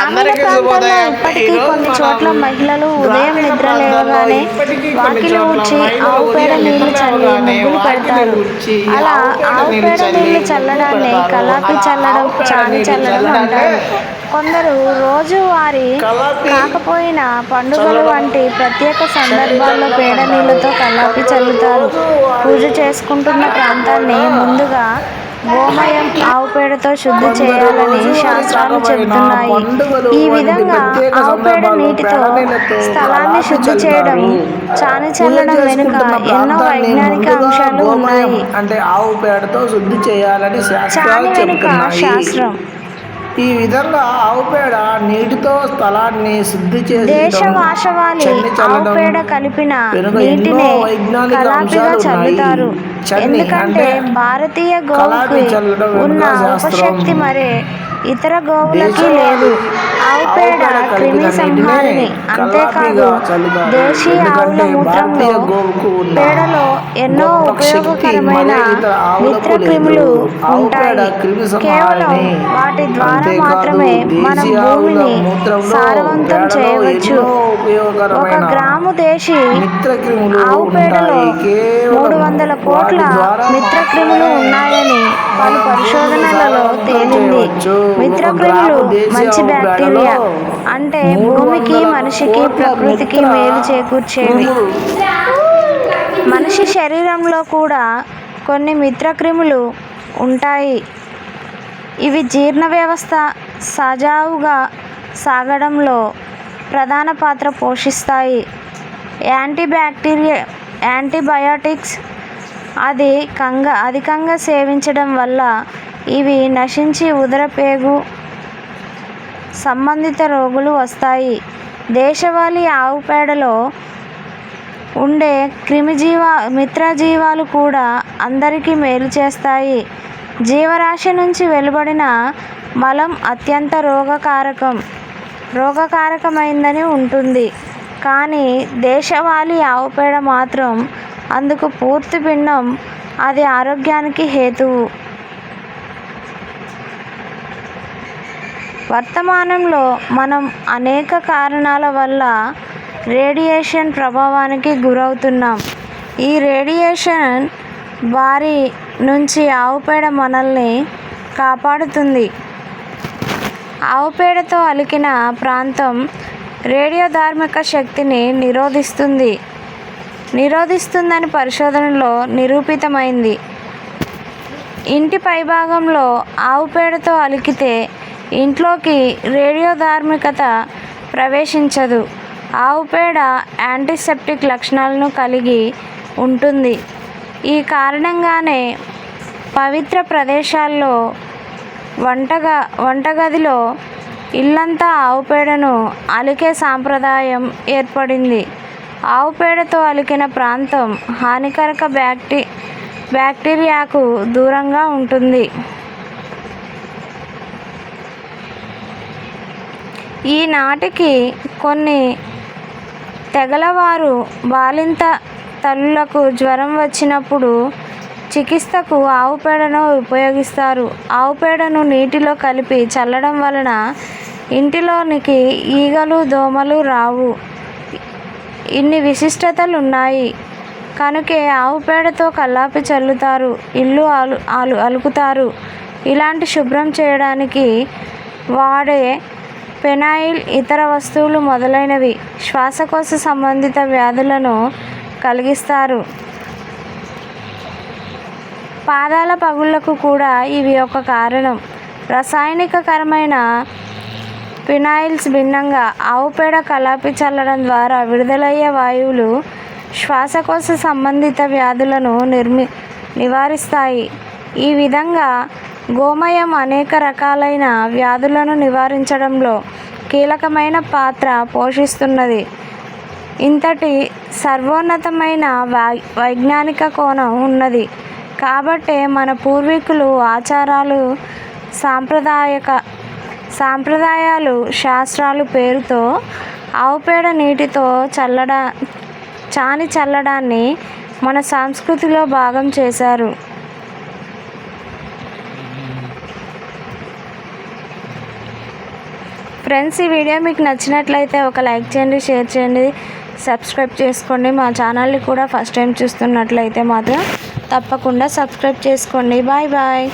అందరికీ శుభోదయం. ఇప్పటికీ కొన్ని చోట్ల మహిళలు ఉదయం నిద్ర లేవగానే వాకిలి ఊడ్చి మహిళలు ఆవు పేడ నీళ్ళు చల్లి ముగ్గులు పెడతారు అలా ఆవు పేడ నీళ్ళు నీళ్ళు చల్లి చల్లడాన్ని కలాపి. చల్లడం చాని చల్లడం అంటారు కొందరు రోజువారీ కాకపోయినా పండుగలు. వంటి ప్రత్యేక సందర్భాల్లో పేడ నీళ్ళతో కల్లాపి చల్లుతారు పూజ చేసుకుంటున్న ప్రాంతాన్ని ముందుగా గోమయం ఆవు పేడతో శుద్ధి చేయాలని శాస్త్రాలు చెబుతున్నాయి. ఈ విధంగా ఆవు పేడ నీటితో స్థలాన్ని శుద్ధి చేయడం చాని చల్లడం వెనుక ఎన్నో వైజ్ఞానిక అంశాలు ఉన్నాయి. అంటే ఆవు పేడతో శుద్ధి చేయాలని శాస్త్రాలు చెబుతున్నాయి. శాస్త్రం. ఈ విధంగా ఆవు పేడ నీటితో స్థలాన్ని శుద్ధి చేసి దేశవాసవాలి ఆవు పేడ కలిపిన నీటినే కలాపిగా. చల్లుతారు ఎందుకంటే భారతీయ గోవుకి ఉన్న. ఉపశక్తి మరే ఇతర గోవులకి లేదు ఆవు పేడ క్రిమి సంహారిణి. అంతేకాదు. దేశీయ ఆవుల మూత్రంలో పేడలో ఎన్నో ఉపయోగకరమైన మిత్ర. క్రిములు ఉంటాయి. కేవలం. వాటి ద్వారా మాత్రమే మనం భూమిని సారవంతం చేయవచ్చు. ఒక గ్రాము దేశీ ఆవు పేడలో మూడు వందల కోట్ల మిత్రక్రిములు ఉన్నాయని పలు పరిశోధనలలో తేలింది. మిత్రక్రిములు మంచి బ్యాక్టీరియా అంటే భూమికి మనిషికి ప్రకృతికి మేలు చేకూర్చేవి మనిషి శరీరంలో కూడా కొన్ని మిత్రక్రిములు ఉంటాయి. ఇవి జీర్ణ వ్యవస్థ సజావుగా సాగడంలో ప్రధాన పాత్ర పోషిస్తాయి. యాంటీబ్యాక్టీరియా యాంటీబయాటిక్స్ అది కంగ అధికంగా సేవించడం వల్ల ఇవి నశించి ఉదరపేగు సంబంధిత రోగులు వస్తాయి. దేశవాళీ ఆవు పేడలో ఉండే క్రిమిజీవ మిత్రజీవాలు కూడా అందరికీ మేలు చేస్తాయి. జీవరాశి నుంచి వెలువడిన మలం అత్యంత రోగకారకం రోగకారకమైందని ఉంటుంది. కానీ దేశవాళీ ఆవు పేడ మాత్రం అందుకు పూర్తి భిన్నం. అది ఆరోగ్యానికి హేతువు. వర్తమానంలో మనం అనేక కారణాల వల్ల రేడియేషన్ ప్రభావానికి గురవుతున్నాం. ఈ రేడియేషన్ బారి నుంచి ఆవు పేడ మనల్ని కాపాడుతుంది. ఆవు పేడతో అలికిన ప్రాంతం రేడియోధార్మిక శక్తిని నిరోధిస్తుంది. నిరోధిస్తుందని పరిశోధనలో నిరూపితమైంది. ఇంటి పైభాగంలో ఆవు పేడతో అలికితే ఇంట్లోకి రేడియో ధార్మికత ప్రవేశించదు. ఆవు పేడ యాంటీసెప్టిక్ లక్షణాలను కలిగి ఉంటుంది. ఈ కారణంగానే పవిత్ర ప్రదేశాల్లో వంటగా వంటగదిలో ఇల్లంతా ఆవు పేడను అలికే సాంప్రదాయం ఏర్పడింది. ఆవు పేడతో అలికిన ప్రాంతం హానికరక బ్యాక్టీ బ్యాక్టీరియాకు దూరంగా ఉంటుంది. ఈనాటికి కొన్ని తెగలవారు బాలింత తల్లులకు జ్వరం వచ్చినప్పుడు చికిత్సకు ఆవు పేడను ఉపయోగిస్తారు. ఆవు పేడను నీటిలో కలిపి చల్లడం వలన ఇంటిలోనికి ఈగలు దోమలు రావు. ఇన్ని విశిష్టతలు ఉన్నాయి కనుకే ఆవు పేడతో కల్లాపి చల్లుతారు ఇల్లు అలు అలు అలుకుతారు. ఇలాంటి శుభ్రం చేయడానికి వాడే ఫెనాయిల్ ఇతర వస్తువులు మొదలైనవి శ్వాసకోశ సంబంధిత వ్యాధులను కలిగిస్తారు. పాదాల పగుళ్ళకు కూడా ఇవి ఒక కారణం. రసాయనికకరమైన ఫినాయిల్స్ భిన్నంగా ఆవు పేడ కలాపి చల్లడం ద్వారా విడుదలయ్యే వాయువులు శ్వాసకోశ సంబంధిత వ్యాధులను నిర్మి నివారిస్తాయి. ఈ విధంగా గోమయం అనేక రకాలైన వ్యాధులను నివారించడంలో కీలకమైన పాత్ర పోషిస్తున్నది. ఇంతటి సర్వోన్నతమైన వై వైజ్ఞానిక కోణం ఉన్నది. కాబట్టే మన పూర్వీకులు ఆచారాలు సాంప్రదాయక సాంప్రదాయాలు శాస్త్రాలు పేరుతో ఆవుపేడ నీటితో చల్లడా చాని చల్లడాన్ని మన సంస్కృతిలో భాగం చేశారు. ఫ్రెండ్స్ ఈ వీడియో మీకు నచ్చినట్లయితే ఒక లైక్ చేయండి షేర్ చేయండి సబ్స్క్రైబ్ చేసుకోండి. మా ఛానల్ని కూడా ఫస్ట్ టైం చూస్తున్నట్లయితే మాత్రం తప్పకుండా సబ్స్క్రైబ్ చేసుకోండి. Bye bye.